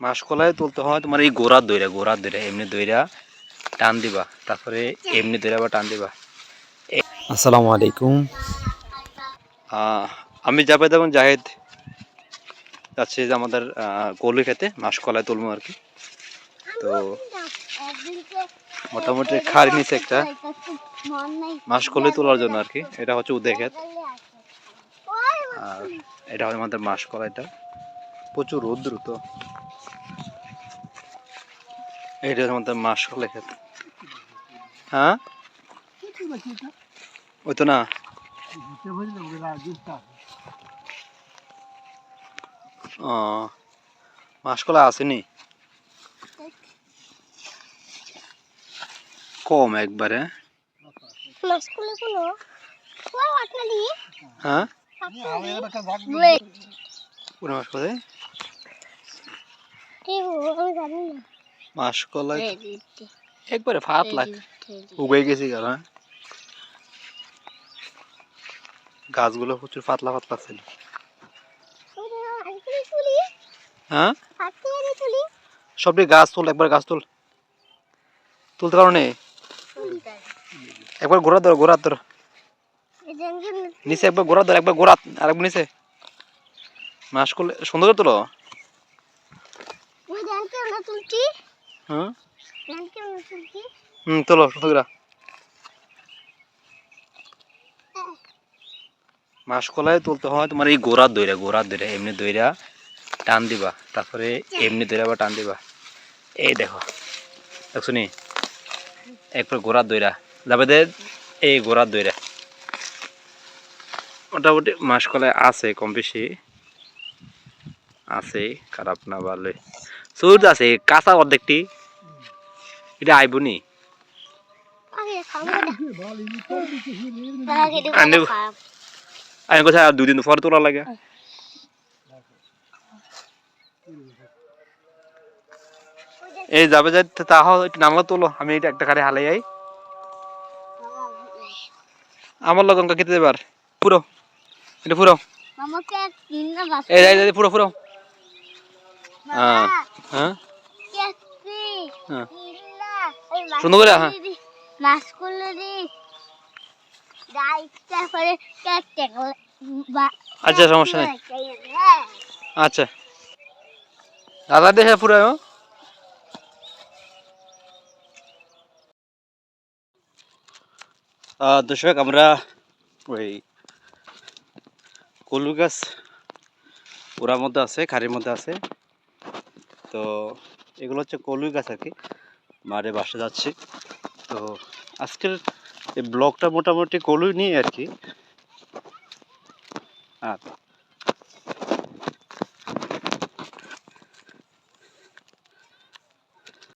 মাসকলাই তুলতে হয় তোমার এই গোড়ার দইরা গোড়ার দইরা এমনি দইরা টান দিবা তারপরে এমনি দইরা বা টান দিবা। আসসালামু আলাইকুম। আমি যাবে এবং জাহেদ যাচ্ছি যে আমাদের কলু খেতে মাসকলাই তুলবো আর কি। তো মোটামুটি খাড়ি নিচে একটা মাসকলাই তোলার জন্য আর কি এটা হচ্ছে উদয় ক্ষেত। আর এটা হচ্ছে আমাদের মাসকলাইটা। প্রচুর রৌদ্র তো। এটা হচ্ছে আমাদের মাসকলাই ক্ষেত হ্যাঁ? ওই তো না। ও মাসকলা আসেনি? কম একবারে। হ্যাঁ? আমি জানি না। মাসকলাই একবারে ফাত লাগ। উগে গেছি কারণ হ্যাঁ? গাছগুলো প্রচুর পাতলা পাতলা ছিল। হ্যাঁ? সবটি গাছ তুল একবার গাছ তুল। তুলতে কারণে একবার ঘোরা ধর ঘোরা ধর। নিচে একবার ঘোরা ধর একবার ঘোরা আর একবার নিচে। মাস করলে সুন্দর তোলো। তুলছি। হ্যাঁ? হুম সুন্দর করে মাসকলাই তুলতে হয় তোমার এই গোড়ার দইরা গোড়ার দইরা এমনি দইরা টান দিবা। তারপরে এমনি দইরা বা টান দিবা। এই দেখো দেখছ নি? একবার গোড়ার দইরা। যাবে দে এই গোড়ার দইরা। মোটামুটি মাসকলাই আছে কম বেশি। আছে খারাপ না ভালোই। সুর আছে কাঁচা অর্ধেকটি। এটা খাব না আমি কোথায় দুদিন পরে তোলা লাগে। এই যাবে যাই তাহ একটু নামলা তোলো আমি এটা একটা খারে হালাই যাই আমার লগন খেতে দেবার পুরো। এটা পুরো। এই পুরো পুরো। হ্যাঁ। হ্যাঁ হ্যাঁ সুন্দর করে, হ্যাঁ। করে কেটে আচ্ছা, সমস্যা নেই। আচ্ছা দাদা দেখে পুরো হ্যাঁ? দর্শক আমরা ওই কলু গাছ ওরার মধ্যে আছে খাড়ির মধ্যে আছে তো এগুলো হচ্ছে কলুই গাছ আর কি। মারে বাসা যাচ্ছি। তো আজকের এই ব্লগটা মোটামুটি কলুই নিয়ে আর কি। আর